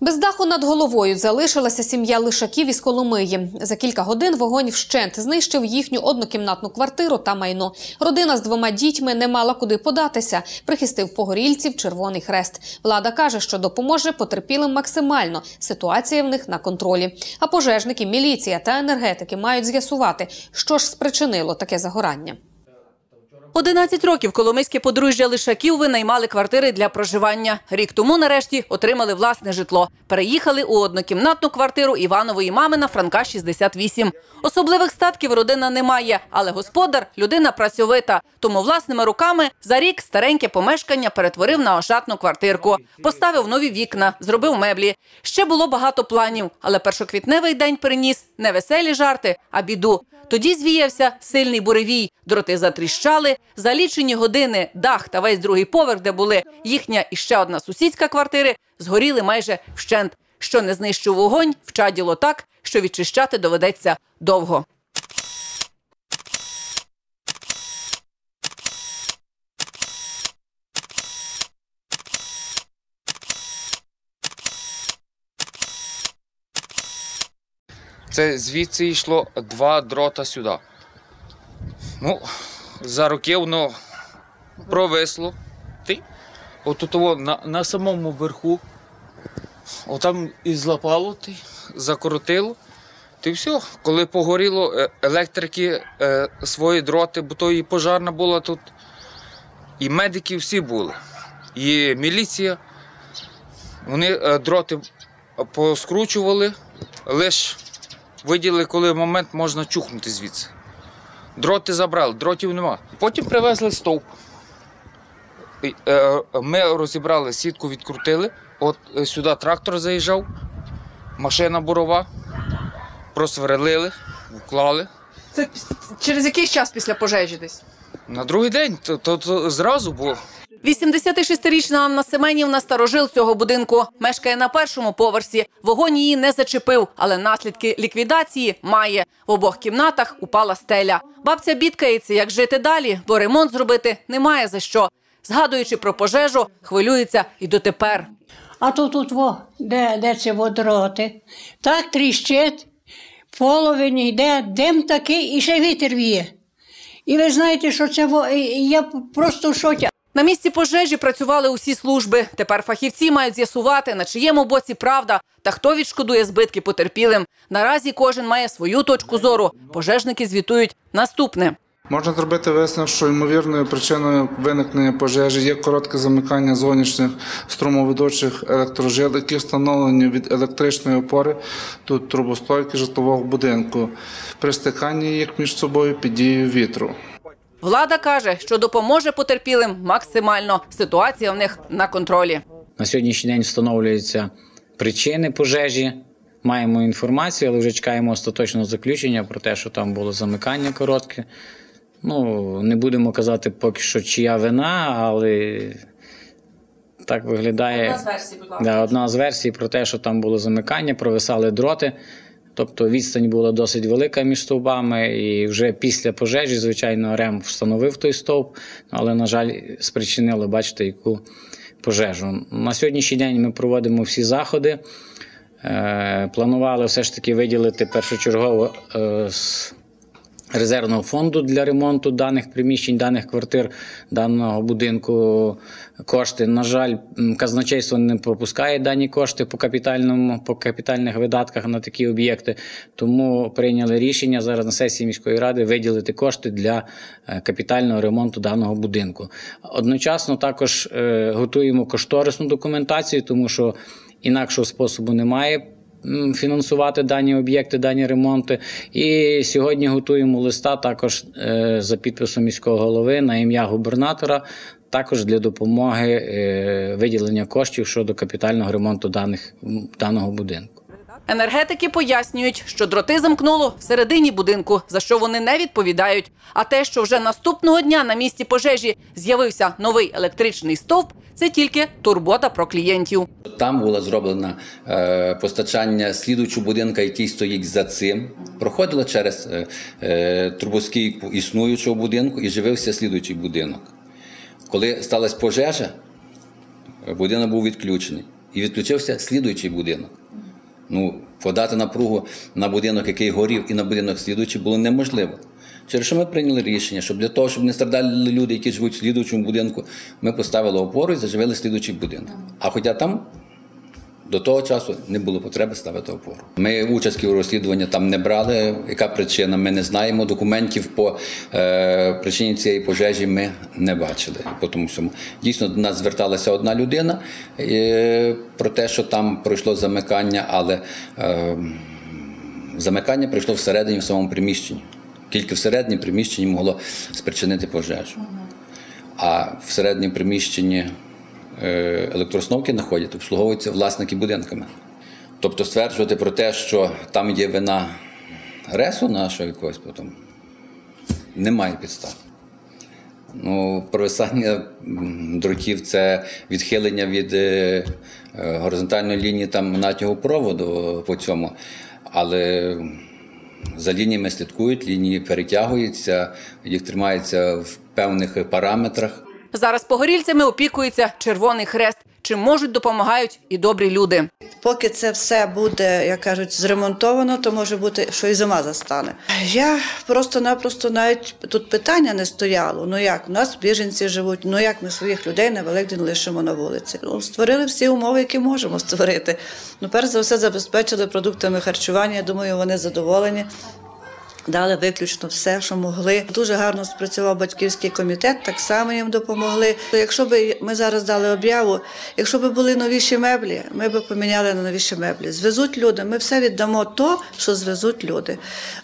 Без даху над головою залишилася сім'я лишаків із Коломиї. За кілька годин вогонь вщент знищив їхню однокімнатну квартиру та майно. Родина з двома дітьми не мала куди податися. Прихистив погорільців Червоний Хрест. Влада каже, що допоможе потерпілим максимально. Ситуація в них на контролі. А пожежники, міліція та енергетики мають з'ясувати, що ж спричинило таке загорання. 11 років коломийське подружжя Лишаків винаймали квартири для проживання. Рік тому, нарешті, отримали власне житло. Переїхали у однокімнатну квартиру Іванової мами на Франка 68. Особливих статків родина не має, але господар – людина працьовита. Тому власними руками за рік стареньке помешкання перетворив на ошатну квартирку. Поставив нові вікна, зробив меблі. Ще було багато планів, але першоквітневий день приніс не веселі жарти, а біду. Тоді звіявся сильний буревій. Дроти затріщали. За лічені години дах та весь другий поверх, де були їхня і ще одна сусідська квартири, згоріли майже вщент. Що не знищив вогонь, вчаділо так, що відчищати доведеться довго. Це звідси йшло два дрота сюди. Ну, за роки воно провисло. Ти? От того на, на самому верху. Отам і злапало, ти, закоротило. Ти все. Коли погоріло, е, електрики е, свої дроти, бо то і пожарна була тут. І медики всі були. І міліція. Вони е, дроти поскручували, лише виділи, коли момент можна чухнути звідси. Дроти забрали, дротів нема. Потім привезли стовп. Е, Ми розібрали сітку, відкрутили. От е, сюди трактор заїжджав, машина бурова, просверлили, вклали. Це через який час після пожежі десь? На другий день то, то, то зразу було. 86-річна Анна Семенівна старожил цього будинку. Мешкає на першому поверсі. Вогонь її не зачепив, але наслідки ліквідації має. В обох кімнатах упала стеля. Бабця бідкається, як жити далі, бо ремонт зробити немає за що. Згадуючи про пожежу, хвилюється і дотепер. А то тут, во, де, де ці водороти, так тріщить, половині йде, дим такий і ще вітер віє. І ви знаєте, що це во, я просто в шоці. На місці пожежі працювали усі служби. Тепер фахівці мають з'ясувати, на чиєму боці правда та хто відшкодує збитки потерпілим. Наразі кожен має свою точку зору. Пожежники звітують наступне. Можна зробити висновок, що ймовірною причиною виникнення пожежі є коротке замикання зовнішніх струмоведучих електрожил, які встановлені від електричної опори до трубостойки житлового будинку при стиканні їх між собою під дією вітру. Влада каже, що допоможе потерпілим максимально. Ситуація в них на контролі. На сьогоднішній день встановлюються причини пожежі. Маємо інформацію, але вже чекаємо остаточного заключення про те, що там було замикання коротке. Ну, не будемо казати поки що, чия вина, але так виглядає. Одна з версій, будь ласка. Да, одна з версій про те, що там було замикання, провисали дроти. Тобто відстань була досить велика між стовбами, і вже після пожежі, звичайно, РЕМ встановив той стовп, але, на жаль, спричинило, бачите, яку пожежу. На сьогоднішній день ми проводимо всі заходи. Е, Планували все ж таки виділити першочергово е, резервного фонду для ремонту даних приміщень, даних квартир, даного будинку кошти. На жаль, казначейство не пропускає дані кошти по капітальному, по капітальних видатках на такі об'єкти. Тому прийняли рішення зараз на сесії міської ради виділити кошти для е, капітального ремонту даного будинку. Одночасно також е, готуємо кошторисну документацію, тому що інакшого способу немає фінансувати дані об'єкти, дані ремонти. І сьогодні готуємо листа також е, за підписом міського голови на ім'я губернатора. Також для допомоги е, виділення коштів щодо капітального ремонту даних, даного будинку. Енергетики пояснюють, що дроти замкнуло всередині будинку, за що вони не відповідають. А те, що вже наступного дня на місці пожежі з'явився новий електричний стовп, це тільки турбота про клієнтів. Там було зроблено е, постачання слідуючого будинка, який стоїть за цим. Проходило через е, е, трубоскійку існуючого будинку і живився слідуючий будинок. Коли сталася пожежа, будинок був відключений. і відключився слідуючий будинок. Ну, подати напругу на будинок, який горів, і на будинок слідуючий було неможливо. Через що ми прийняли рішення, щоб для того, щоб не страдали люди, які живуть в слідуючому будинку, ми поставили опору і заживили слідуючий будинок. А хоча там до того часу не було потреби ставити опору. Ми участі у розслідуванні там не брали. Яка причина? Ми не знаємо. Документів по е, причині цієї пожежі ми не бачили. По тому всьому дійсно до нас зверталася одна людина е, про те, що там пройшло замикання, але е, замикання пройшло всередині в самому приміщенні. Тільки всередині приміщенні могло спричинити пожежу. А в середньому приміщенні е, електроустановки знаходять, обслуговуються власники будинками. Тобто стверджувати про те, що там є вина ресу нашого якогось потім, немає підстав. Ну, провисання дротів це відхилення від е, горизонтальної лінії там натягу проводу по цьому. Але за лініями слідкують, лінії перетягуються, їх тримаються в певних параметрах. Зараз погорільцями опікується Червоний Хрест. Чим можуть, допомагають і добрі люди. Поки це все буде, як кажуть, зремонтовано, то може бути, що і зима застане. Я просто-напросто навіть тут питання не стояло. Ну як, у нас біженці живуть, ну як ми своїх людей на Великдень лишимо на вулиці. Ну, створили всі умови, які можемо створити. Ну, перш за все, забезпечили продуктами харчування. Я думаю, вони задоволені. Дали виключно все, що могли. Дуже гарно спрацював батьківський комітет, так само їм допомогли. Якщо б ми зараз дали об'яву, якщо б були новіші меблі, ми б поміняли на новіші меблі. Звезуть люди, ми все віддамо то, що звезуть люди.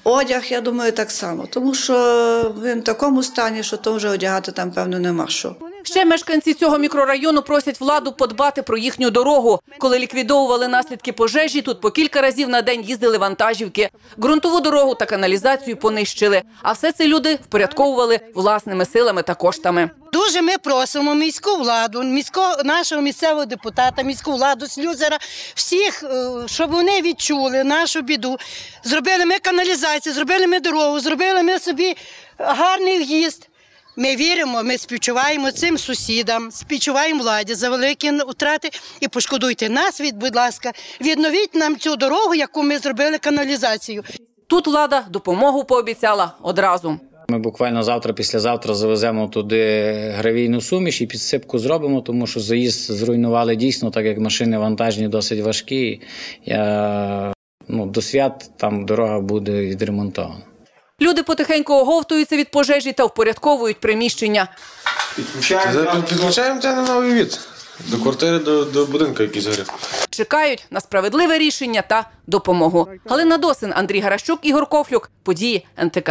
Одяг, я думаю, так само, тому що він в такому стані, що то вже одягати там, певно, нема що. Ще мешканці цього мікрорайону просять владу подбати про їхню дорогу. Коли ліквідовували наслідки пожежі, тут по кілька разів на день їздили вантажівки. Ґрунтову дорогу та каналізацію понищили. А все це люди впорядковували власними силами та коштами. Дуже ми просимо міську владу, міського нашого місцевого депутата, міську владу, слюзера, всіх, е, щоб вони відчули нашу біду. Зробили ми каналізацію, зробили ми дорогу, зробили ми собі гарний в'їзд. Ми віримо, ми співчуваємо цим сусідам, співчуваємо владі за великі втрати і пошкодуйте нас, від, будь ласка, відновіть нам цю дорогу, яку ми зробили каналізацію. Тут влада допомогу пообіцяла одразу. Ми буквально завтра, післязавтра завеземо туди гравійну суміш і підсипку зробимо, тому що заїзд зруйнували дійсно, так як машини вантажні досить важкі. Я, ну, до свят там дорога буде відремонтована. Люди потихеньку оговтуються від пожежі та впорядковують приміщення. За- Підключаємо це на новий від. До квартири, до, до будинку, який згорів. Чекають на справедливе рішення та допомогу. Галина Досин, Андрій Гаращук, Ігор Кофлюк. Події НТК.